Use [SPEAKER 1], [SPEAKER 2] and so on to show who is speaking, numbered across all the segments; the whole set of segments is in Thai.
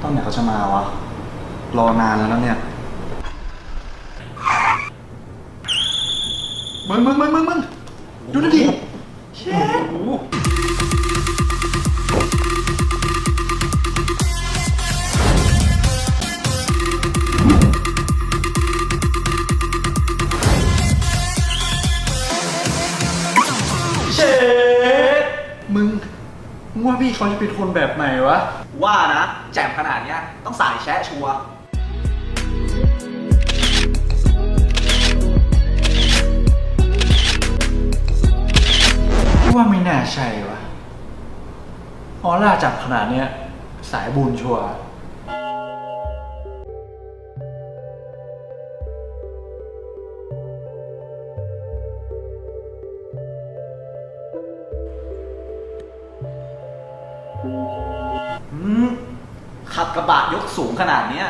[SPEAKER 1] ตอนไหนเขาจะมาวะ รอนานแล้วนะเนี่ย มึงมึงมึงมึงมึงดูนั่นดิเช็ดเช็ดมึงมึง ว่าพี่เขาจะเป็นคนแบบไหนวะ
[SPEAKER 2] ว่านะ แจ่มขนาดเนี้ยต้องสายแชะชัวร์
[SPEAKER 1] พี่ว่าไม่น่าใช่วะออร่าจับขนาดเนี้ยสายบุญชัวร์
[SPEAKER 2] อืมขับกระบะยกสูงขนาดเนี้ย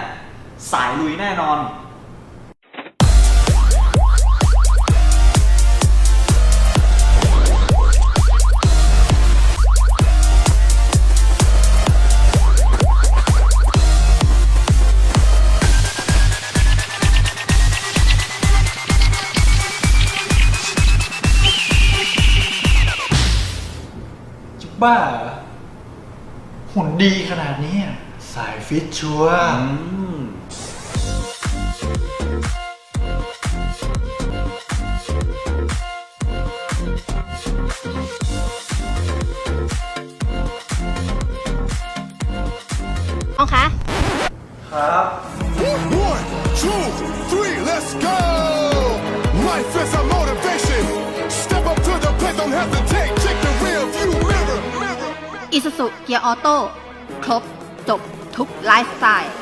[SPEAKER 2] สายลุยแน่นอน
[SPEAKER 1] จะบ้าเหรอ หุ่นดีขนาดนี้อะสายฟิตชัวร์
[SPEAKER 2] อืม
[SPEAKER 3] น้องคะ
[SPEAKER 1] ครับ
[SPEAKER 4] One, two, three, let's go! Life is a motivation. Step up to the plate, don't hesitate.
[SPEAKER 3] อิสุสุเกียร์ออโต้ ครบ จบ ทุกไลฟ์สไตล์